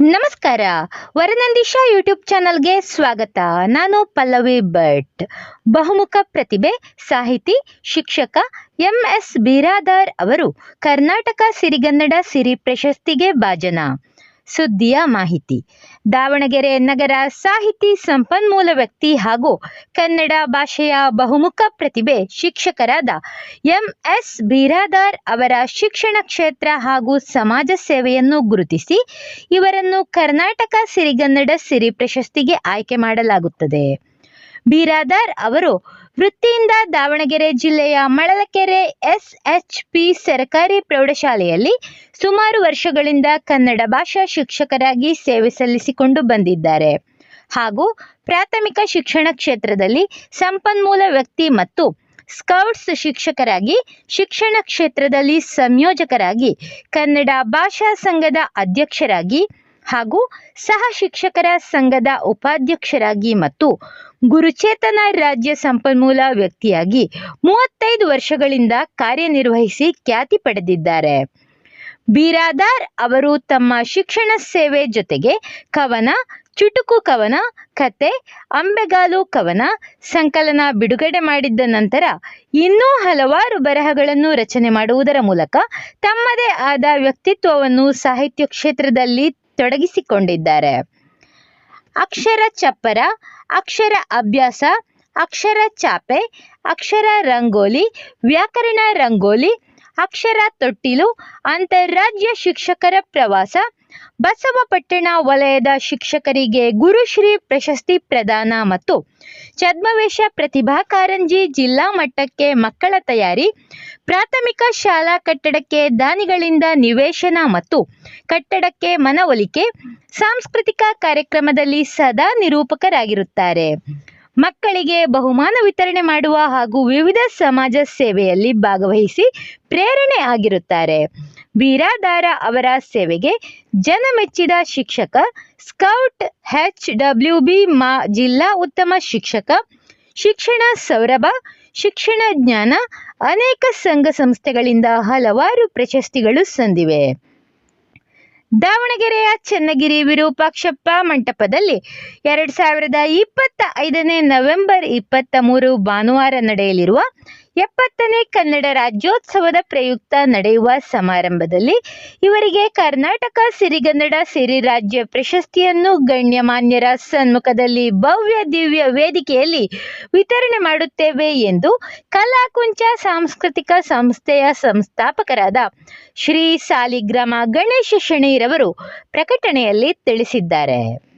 ನಮಸ್ಕಾರ. ವರನಂದಿಶಾ ಯೂಟ್ಯೂಬ್ ಚಾನಲ್ಗೆ ಸ್ವಾಗತ. ನಾನು ಪಲ್ಲವಿ ಭಟ್. ಬಹುಮುಖ ಪ್ರತಿಭೆ, ಸಾಹಿತಿ, ಶಿಕ್ಷಕ ಎಂ ಎಸ್ ಬಿರಾದಾರ್ ಅವರು ಕರ್ನಾಟಕ ಸಿರಿಗನ್ನಡ ಸಿರಿ ಪ್ರಶಸ್ತಿಗೆ ಭಾಜನ. ಸುದ್ದಿಯ ಮಾಹಿತಿ. ದಾವಣಗೆರೆ ನಗರ ಸಾಹಿತಿ ಸಂಪನ್ಮೂಲ ವ್ಯಕ್ತಿ ಹಾಗೂ ಕನ್ನಡ ಭಾಷೆಯ ಬಹುಮುಖ ಪ್ರತಿಭೆ ಶಿಕ್ಷಕರಾದ ಎಂ ಎಸ್ ಬಿರಾದಾರ್ ಅವರ ಶಿಕ್ಷಣ ಕ್ಷೇತ್ರ ಹಾಗೂ ಸಮಾಜ ಸೇವೆಯನ್ನು ಗುರುತಿಸಿ ಇವರನ್ನು ಕರ್ನಾಟಕ ಸಿರಿಗನ್ನಡ ಸಿರಿ ಪ್ರಶಸ್ತಿಗೆ ಆಯ್ಕೆ ಮಾಡಲಾಗುತ್ತದೆ. ಬಿರಾದಾರ್ ಅವರು, ವೃತ್ತಿಯಿಂದ ದಾವಣಗೆರೆ ಜಿಲ್ಲೆಯ ಮಳಲಕೆರೆ ಎಸ್ಎಚ್ಪಿ ಸರ್ಕಾರಿ ಪ್ರೌಢಶಾಲೆಯಲ್ಲಿ ಸುಮಾರು ವರ್ಷಗಳಿಂದ ಕನ್ನಡ ಭಾಷಾ ಶಿಕ್ಷಕರಾಗಿ ಸೇವೆ ಸಲ್ಲಿಸಿಕೊಂಡು ಬಂದಿದ್ದಾರೆ. ಹಾಗೂ ಪ್ರಾಥಮಿಕ ಶಿಕ್ಷಣ ಕ್ಷೇತ್ರದಲ್ಲಿ ಸಂಪನ್ಮೂಲ ವ್ಯಕ್ತಿ ಮತ್ತು ಸ್ಕೌಟ್ಸ್ ಶಿಕ್ಷಕರಾಗಿ, ಶಿಕ್ಷಣ ಕ್ಷೇತ್ರದಲ್ಲಿ ಸಂಯೋಜಕರಾಗಿ, ಕನ್ನಡ ಭಾಷಾ ಸಂಘದ ಅಧ್ಯಕ್ಷರಾಗಿ ಹಾಗೂ ಸಹ ಶಿಕ್ಷಕರ ಸಂಘದ ಉಪಾಧ್ಯಕ್ಷರಾಗಿ ಮತ್ತು ಗುರುಚೇತನ ರಾಜ್ಯ ಸಂಪನ್ಮೂಲ ವ್ಯಕ್ತಿಯಾಗಿ ಮೂವತ್ತೈದು ವರ್ಷಗಳಿಂದ ಕಾರ್ಯನಿರ್ವಹಿಸಿ ಖ್ಯಾತಿ ಪಡೆದಿದ್ದಾರೆ. ಬಿರಾದಾರ್ ಅವರು ತಮ್ಮ ಶಿಕ್ಷಣ ಸೇವೆ ಜೊತೆಗೆ ಕವನ, ಚುಟುಕು ಕವನ, ಕತೆ, ಅಂಬೆಗಾಲು ಕವನ, ಸಂಕಲನ ಬಿಡುಗಡೆ ಮಾಡಿದ್ದ ನಂತರ ಇನ್ನೂ ಹಲವಾರು ಬರಹಗಳನ್ನು ರಚನೆ ಮಾಡುವುದರ ಮೂಲಕ ತಮ್ಮದೇ ಆದ ವ್ಯಕ್ತಿತ್ವವನ್ನು ಸಾಹಿತ್ಯ ಕ್ಷೇತ್ರದಲ್ಲಿ ತೊಡಗಿಸಿಕೊಂಡಿದ್ದಾರೆ. ಅಕ್ಷರ ಚಪ್ಪರ ಅಕ್ಷರ ಅಭ್ಯಾಸ ಅಕ್ಷರ ಚಾಪೆ ಅಕ್ಷರ ರಂಗೋಲಿ ವ್ಯಾಕರಣ ರಂಗೋಲಿ ಅಕ್ಷರ ತೊಟ್ಟಿಲು ಅಂತಾರಾಜ್ಯ ಶಿಕ್ಷಕರ ಪ್ರವಾಸ, ಬಸವಪಟ್ಟಣ ವಲಯದ ಶಿಕ್ಷಕರಿಗೆ ಗುರುಶ್ರೀ ಪ್ರಶಸ್ತಿ ಪ್ರದಾನ ಮತ್ತು ಛದ್ಮವೇಶ ಪ್ರತಿಭಾ ಕಾರಂಜಿ ಜಿಲ್ಲಾ ಮಟ್ಟಕ್ಕೆ ಮಕ್ಕಳ ತಯಾರಿ, ಪ್ರಾಥಮಿಕ ಶಾಲಾ ಕಟ್ಟಡಕ್ಕೆ ದಾನಿಗಳಿಂದ ನಿವೇಶನ ಮತ್ತು ಕಟ್ಟಡಕ್ಕೆ ಮನವೊಲಿಕೆ, ಸಾಂಸ್ಕೃತಿಕ ಕಾರ್ಯಕ್ರಮದಲ್ಲಿ ಸದಾ ನಿರೂಪಕರಾಗಿರುತ್ತಾರೆ. ಮಕ್ಕಳಿಗೆ ಬಹುಮಾನ ವಿತರಣೆ ಮಾಡುವ ಹಾಗೂ ವಿವಿಧ ಸಮಾಜ ಸೇವೆಯಲ್ಲಿ ಭಾಗವಹಿಸಿ ಪ್ರೇರಣೆ ಆಗಿರುತ್ತಾರೆ. ಬೀರಾದಾರ ಅವರ ಸೇವೆಗೆ ಜನಮೆಚ್ಚಿದ ಶಿಕ್ಷಕ, ಸ್ಕೌಟ್ ಎಚ್ ಡಬ್ಲ್ಯೂ ಬಿ ಮಾ ಜಿಲ್ಲಾ ಉತ್ತಮ ಶಿಕ್ಷಕ, ಶಿಕ್ಷಣ ಸೌರಭ, ಶಿಕ್ಷಣ ಜ್ಞಾನ, ಅನೇಕ ಸಂಘ ಸಂಸ್ಥೆಗಳಿಂದ ಹಲವಾರು ಪ್ರಶಸ್ತಿಗಳು ಸಂದಿವೆ. ದಾವಣಗೆರೆಯ ಚನ್ನಗಿರಿ ವಿರೂಪಾಕ್ಷಪ್ಪ ಮಂಟಪದಲ್ಲಿ ಎರಡು ಸಾವಿರದ ಇಪ್ಪತ್ತ ಐದನೇ ನವೆಂಬರ್ ಇಪ್ಪತ್ತ ಮೂರು ಭಾನುವಾರ ನಡೆಯಲಿರುವ ಎಪ್ಪತ್ತನೇ ಕನ್ನಡ ರಾಜ್ಯೋತ್ಸವದ ಪ್ರಯುಕ್ತ ನಡೆಯುವ ಸಮಾರಂಭದಲ್ಲಿ ಇವರಿಗೆ ಕರ್ನಾಟಕ ಸಿರಿಗನ್ನಡ ಸಿರಿ ರಾಜ್ಯ ಪ್ರಶಸ್ತಿಯನ್ನು ಗಣ್ಯಮಾನ್ಯರ ಸನ್ಮುಖದಲ್ಲಿ ಭವ್ಯ ದಿವ್ಯ ವೇದಿಕೆಯಲ್ಲಿ ವಿತರಣೆ ಮಾಡುತ್ತೇವೆ ಎಂದು ಕಲಾಕುಂಚ ಸಾಂಸ್ಕೃತಿಕ ಸಂಸ್ಥೆಯ ಸಂಸ್ಥಾಪಕರಾದ ಶ್ರೀ ಸಾಲಿಗ್ರಾಮ ಗಣೇಶ ಶೆಣೈರವರು ಪ್ರಕಟಣೆಯಲ್ಲಿ ತಿಳಿಸಿದ್ದಾರೆ.